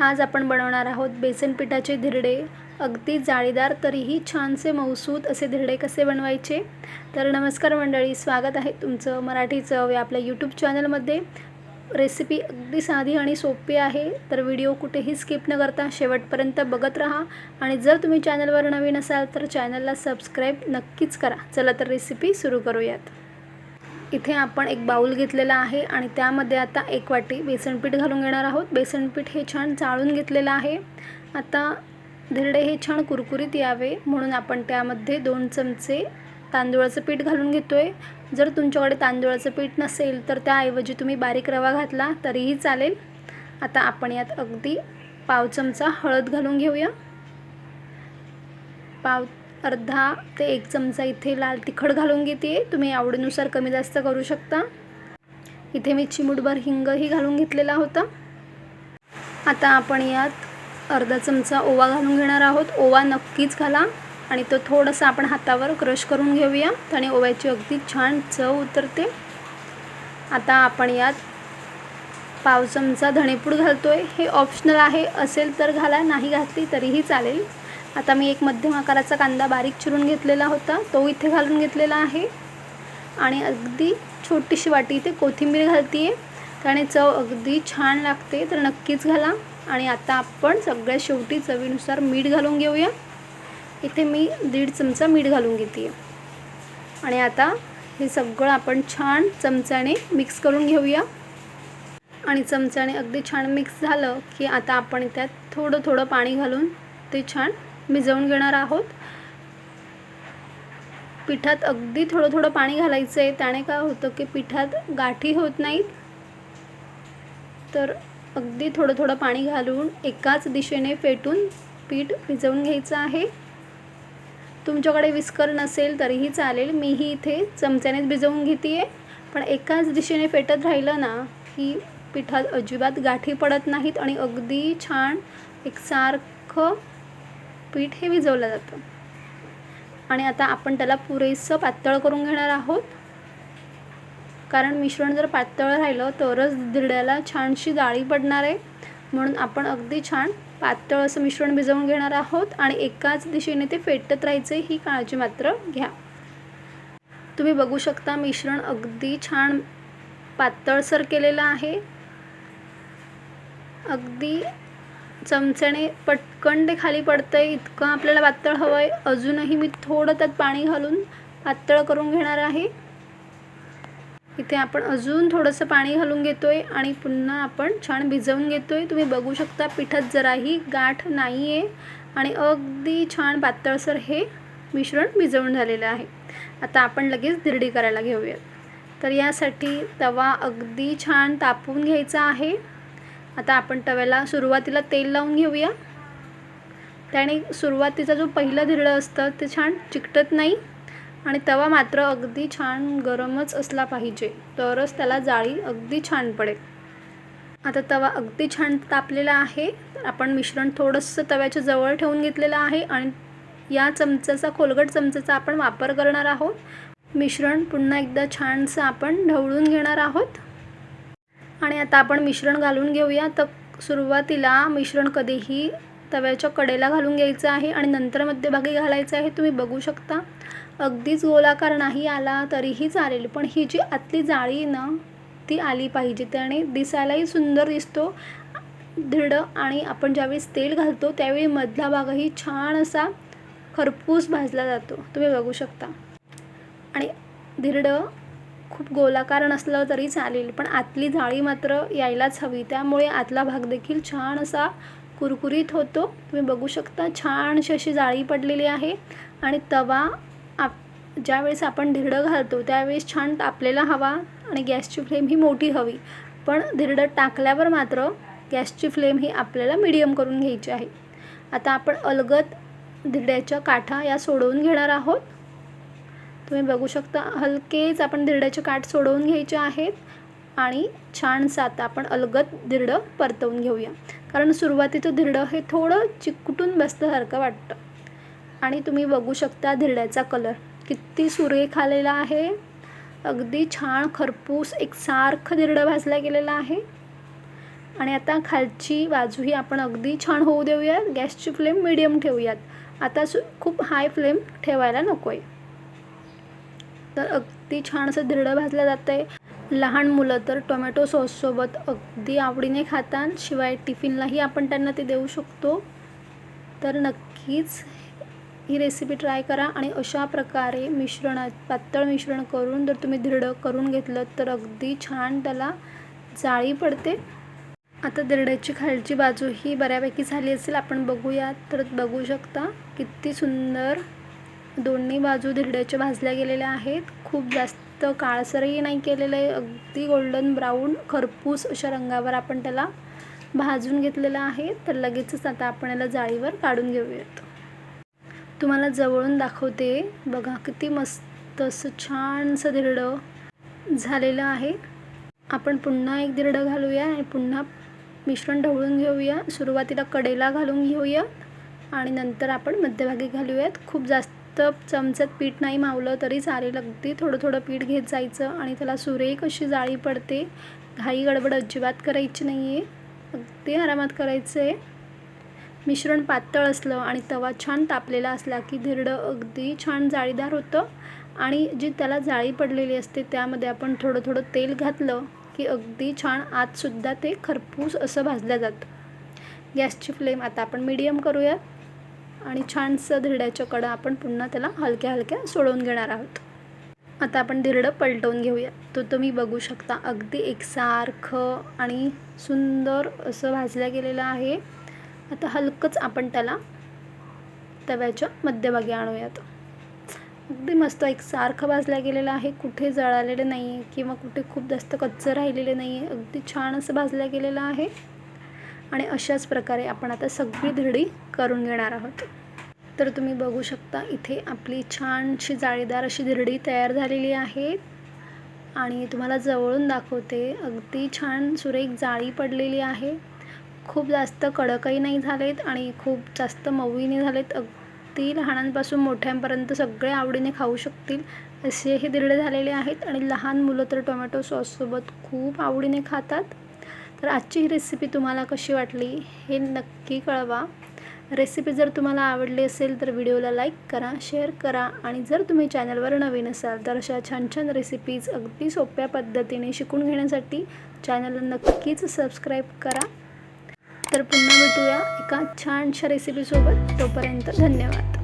आज आपण बनवणार आहोत बेसन पिठाचे धिरडे. अगदी जाळीदार तरीही छानसे मऊसूद असे धिरडे कसे बनवायचे? तर नमस्कार मंडळी स्वागत आहे तुमचं मराठी चव या आपल्या यूट्यूब चॅनलमध्ये. रेसिपी अगदी साधी आणि सोपी आहे तर व्हिडिओ कुठेही स्किप न करता शेवटपर्यंत बघत राहा. आणि जर तुम्ही चॅनलवर नवीन असाल तर चॅनलला सबस्क्राईब नक्कीच करा. चला तर रेसिपी सुरू करूयात. इथे आपण एक बाऊल घेतलेला आहे आणि त्यामध्ये आता एक वाटी बेसनपीठ घालून घेणार आहोत. बेसनपीठ हे छान चाळून घेतलेलं आहे. आता धिरडे हे छान कुरकुरीत यावे म्हणून आपण त्यामध्ये दोन चमचे तांदूळाचं पीठ घालून घेतो आहे जर तुमच्याकडे तांदूळाचं पीठ नसेल तर त्याऐवजी तुम्ही बारीक रवा घातला तरीही चालेल. आता आपण यात अगदी पाव चमचा हळद घालून घेऊया. पाव अर्धा ते एक चमचा इथे लाल तिखट घालून घेते. तुम्ही आवडीनुसार कमी जास्त करू शकता. इथे मी चिमूटभर हिंगही घालून घेतलेला होता. आता आपण यात अर्धा चमचा ओवा घालून घेणार आहोत. ओवा नक्कीच घाला आणि तो थोडासा आपण हातावर क्रश करून घेऊया. त्याने ओव्याची अगदी छान चव उतरते. आता आपण यात पाव चमचा धणेपूड घालतो आहे हे ऑप्शनल आहे. असेल तर घाला. नाही घातली तरीही चालेल. आता मी एक मध्यम आकाराचा कांदा बारीक चिरून घेतलेला होता. तो इथे घालून घेतलेला आहे. आणि अगदी छोटीशी वाटी इथे कोथिंबीर घालते आहे त्याने चव अगदी छान लागते तर नक्कीच घाला. आणि आता आपण सगळ्यात शेवटी चवीनुसार मीठ घालून घेऊया. इथे मी दीड चमचा मीठ घालून घेते आणि आता हे सगळं आपण छान चमच्याने मिक्स करून घेऊया. आणि चमच्याने अगदी छान मिक्स झालं की आता आपण त्यात थोडं थोडं पाणी घालून ते छान भिजवून घेणार आहोत. पिठात अगदी थोडं थोडं पाणी घालायचं आहे त्याने काय होतं की पिठात गाठी होत नाहीत. तर अगदी थोडं थोडं पाणी घालून एकाच दिशेने फेटून पीठ भिजवून घ्यायचं आहे. तुमच्याकडे विस्कर नसेल तरीही चालेल. मीही इथे चमच्यानेच भिजवून घेते आहे पण एकाच दिशेने फेटत राहिलं ना की पिठात अजिबात गाठी पडत नाहीत आणि अगदी छान एकसारखं पीठ हे विजवलं जातं. आणि आता आपण त्याला पुरेसं पातळ करून घेणार आहोत. कारण मिश्रण जर पातळ राहिलं तरच धिरड्याला छानशी जाळी पडणार आहे. म्हणून आपण अगदी छान पातळ असं मिश्रण भिजवून घेणार आहोत आणि एकाच दिशेने ते फेटत राहायचे ही काळजी मात्र घ्या. तुम्ही बघू शकता मिश्रण अगदी छान पातळसर केलेलं आहे. अगदी चमच्याने पटकन ते खाली पडतं आहे इतकं आपल्याला पातळ हवं आहे अजूनही मी थोडं त्यात पाणी घालून पातळ करून घेणार आहे. इथे आपण अजून थोडंसं पाणी घालून घेतो आहे आणि पुन्हा आपण छान भिजवून घेतो आहे तुम्ही बघू शकता पिठात जराही गाठ नाही आहे आणि अगदी छान पातळसर हे मिश्रण भिजवून झालेलं आहे. आता आपण लगेच धिरडी करायला घेऊयात. तर यासाठी तवा अगदी छान तापवून घ्यायचा आहे. आता आपण तव्याला सुरुवातीला तेल लावून घेऊया. त्याने सुरुवातीचा जो पहिलं धिरडं असतं ते छान चिकटत नाही आणि तवा मात्र अगदी छान गरमच असला पाहिजे तरच त्याला जाळी अगदी छान पडेल. आता तवा अगदी छान तापलेला आहे. आपण मिश्रण थोडंसं तव्याच्या जवळ ठेवून घेतलेलं आहे आणि या चमच्याचा खोलगट चमच्याचा आपण वापर करणार आहोत. मिश्रण पुन्हा एकदा छानसं आपण ढवळून घेणार आहोत. आणि आता आपण मिश्रण घालून घेऊया. तर सुरुवातीला मिश्रण कधीही तव्याच्या कडेला घालून घ्यायचं आहे आणि नंतर मध्यभागी घालायचं आहे. तुम्ही बघू शकता. अगदीच गोलाकार नाही आला तरीही चालेल पण ही जी आतली जाळी ना ती आली पाहिजे. त्याने दिसायलाही सुंदर दिसतो. धिरडं आणि आपण ज्यावेळेस तेल घालतो त्यावेळी मधला भागही छान असा खरपूस भाजला जातो. तुम्ही बघू शकता. आणि धिरडं खूप गोलाकार नसलं तरी चालेल पण आतली जाळी मात्र यायलाच हवी. त्यामुळे आतला भाग देखील छान असा कुरकुरीत होतो. तुम्ही बघू शकता छानशी अशी जाळी पडलेली आहे. आणि तवा आप ज्यावेळेस आपण धिरडं घालतो त्यावेळेस छान तापलेला हवा आणि गॅसची फ्लेम ही मोठी हवी. पण धिरडं टाकल्यावर मात्र गॅसची फ्लेम ही आपल्याला मिडियम करून घ्यायची आहे. आता आपण अलगद धिरड्याच्या काठा या सोडवून घेणार आहोत. तुम्ही बघू शकता हलकेच आपण धिरड्याचे काठ सोडवून घ्यायचे आहेत आणि छान सात आपण अलगत धिरडं परतवून घेऊया. कारण सुरुवातीचं धिरडं हे थोडं चिकटून बसल्यासारखं वाटतं. आणि तुम्ही बघू शकता धिरड्याचा कलर किती सुरेख आलेला आहे. अगदी छान खरपूस एक सारखं धिरडं भाजलं गेलेलं आहे. आणि आता खालची बाजूही आपण अगदी छान होऊ देऊयात. गॅसची फ्लेम मिडियम ठेवूयात. आता सु खूप हाय फ्लेम ठेवायला नको आहे तर अगदी छान असं धिरडं भाजलं जातं आहे लहान मुलं तर टोमॅटो सॉससोबत अगदी आवडीने खातात. शिवाय टिफिनलाही आपण त्यांना ते देऊ शकतो. तर नक्कीच ही रेसिपी ट्राय करा आणि अशा प्रकारे मिश्रणात पातळ मिश्रण करून जर तुम्ही धिरडं करून घेतलं तर अगदी छान त्याला जाळी पडते. आता धिरड्याची खालची बाजू ही बऱ्यापैकी झाली असेल. आपण बघूयात. तर बघू शकता किती सुंदर दोन्ही बाजू धिरड्याच्या भाजल्या गेलेल्या आहेत. खूप जास्त काळसरही नाही केलेलं आहे. अगदी गोल्डन ब्राऊन खरपूस अशा रंगावर आपण त्याला भाजून घेतलेलं आहे. तर लगेचच आता आपण याला जाळीवर काढून घेऊयात. तुम्हाला जवळून दाखवते. बघा किती मस्त असं छानसं धिरडं झालेलं आहे. आपण पुन्हा एक धिरडं घालूया आणि पुन्हा मिश्रण ढवळून घेऊया. सुरुवातीला कडेला घालून घेऊया आणि नंतर आपण मध्यभागी घालूयात. खूप जास्त चमच्यात पीठ नाही मावलं तरी चालेल. अगदी थोडं थोडं पीठ घेत जायचं आणि त्याला सुरेख अशी जाळी पडते. घाई गडबड अजिबात करायची नाही आहे अगदी आरामात करायचं आहे मिश्रण पातळ असलं आणि तवा छान तापलेला असला की धिरडं अगदी छान जाळीदार होतं. आणि जी त्याला जाळी पडलेली असते त्यामध्ये आपण थोडं थोडं तेल घातलं की अगदी छान आतसुद्धा ते खरपूस असं भाजलं जातं. गॅसची फ्लेम आता आपण मीडियम करूयात. आणि छानसं धिरड्याच्या कडं आपण पुन्हा त्याला हलक्या हलक्या सोडवून घेणार आहोत. आता आपण धिरडं पलटवून घेऊया. तो तुम्ही बघू शकता. अगदी एकसारखं आणि सुंदर असं भाजलं गेलेलं आहे. आता हलकंच आपण त्याला तव्याच्या मध्यभागी आणूयात. अगदी मस्त एकसारखं भाजलं गेलेलं आहे. कुठे जळालेलं नाही आहे किंवा कुठे खूप जास्त कच्चं राहिलेलं नाही आहे अगदी छान असं भाजलं गेलेलं आहे. आणि अशाच प्रकारे आपण आता सगळी धडी करून घेणार आहोत. तर तुम्ही बघू शकता इथे आपली छानशी जाळीदार अशी धिरडी तयार झालेली आहे. आणि तुम्हाला जवळून दाखवते अगदी छान सुरेख जाळी पडलेली आहे. खूप जास्त कडकही नाही झालेत आणि खूप जास्त मऊही नाही झालेत. अगदी लहानांपासून मोठ्यांपर्यंत सगळे आवडीने खाऊ शकतील असे हे धिरडे झालेले आहेत. आणि लहान मुलं तर टोमॅटो सॉससोबत खूप आवडीने खातात. तर आजची ही रेसिपी तुम्हाला कशी वाटली हे नक्की कळवा. रेसिपी जर तुम्हाला आवडली असेल तर व्हिडिओला लाईक करा शेअर करा आणि जर तुम्ही चॅनलवर नवीन असाल तर अशा छान छान रेसिपीज अगदी सोप्या पद्धतीने शिकून घेण्यासाठी चॅनलला नक्कीच सबस्क्राईब करा. तर पुन्हा भेटूया एका छानशा रेसिपीसोबत तोपर्यंत धन्यवाद.